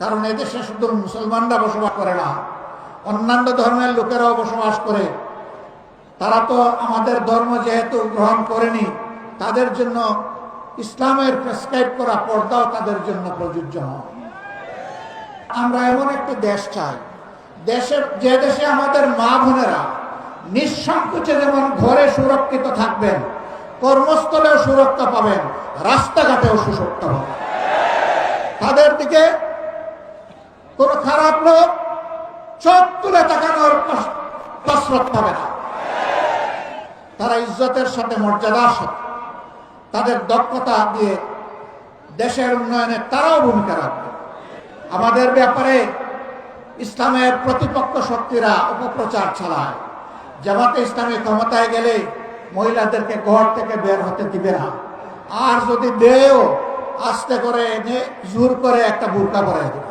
কারণ এদেশে শুধু মুসলমানরা বসবাস করে না, অন্যান্য ধর্মের লোকেরাও বসবাস করে। তারা তো আমাদের ধর্ম যেহেতু গ্রহণ করেনি, তাদের জন্য ইসলামের প্রেসক্রাইব করা পর্দাও তাদের জন্য প্রযোজ্য আমরা এমন একটি দেশ চাই দেশের যে দেশে আমাদের মা বোনেরা নিঃসংকোচে যেমন ঘরে সুরক্ষিত থাকবেন, কর্মস্থলেও সুরক্ষা পাবেন, রাস্তাঘাটেও সুরক্ষা পাবেন। তাদের দিকে কোন খারাপ লোক চোখ তুলে তাকানোর কসরত পাবে না। তারা ইজ্জতের সাথে মর্যাদার সাথে তাদের দক্ষতা দিয়ে দেশের উন্নয়নে তারাও ভূমিকা রাখবে। আমাদের ব্যাপারে ইসলামের প্রতিপক্ষ শক্তিরা অপপ্রচার চালায়। জামাতে ইসলামী ক্ষমতায় গেলে মহিলাদেরকে ঘর থেকে বের হতে দিবে না। আর যদি দেও, আস্তে করে এনে জোর করে একটা বুরকা পরাই দেবে।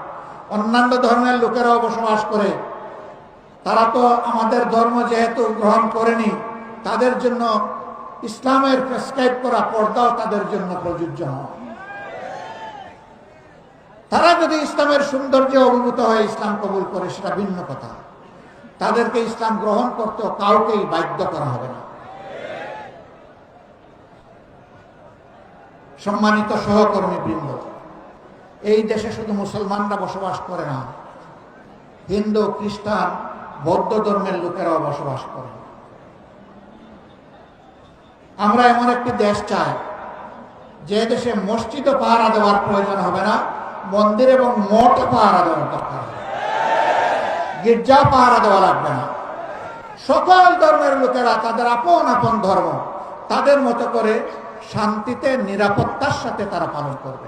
অন্যান্য ধর্মের লোকেরাও বসবাস করে। তারা তো আমাদের ধর্ম যেহেতু গ্রহণ করেনি, তাদের জন্য ইসলামের প্রেসক্রাইব করা পর্দাও তাদের জন্য প্রযোজ্য নয়। তারা যদি ইসলামের সৌন্দর্যে অভিভূত হয়ে ইসলাম কবুল করে, সেটা ভিন্ন কথা। তাদেরকে ইসলাম গ্রহণ করতেও কাউকেই বাধ্য করা হবে না। সম্মানিত সহকর্মী বৃন্দ এই দেশে শুধু মুসলমানরা বসবাস করে না, হিন্দু, খ্রিস্টান, বৌদ্ধ ধর্মের লোকেরাও বসবাস করে। আমরা এমন একটি দেশ চাই, যে দেশে মসজিদও পাহারা দেওয়ার প্রয়োজন হবে না, মন্দির এবং মঠ পাহারা দেওয়ার দরকার গির্জা পাহারা দেওয়া লাগবে না। সকল ধর্মের লোকেরা তাদের আপন আপন ধর্ম, তাদের মতো করে শান্তিতে, নিরাপত্তার সাথে তারা পালন করবে।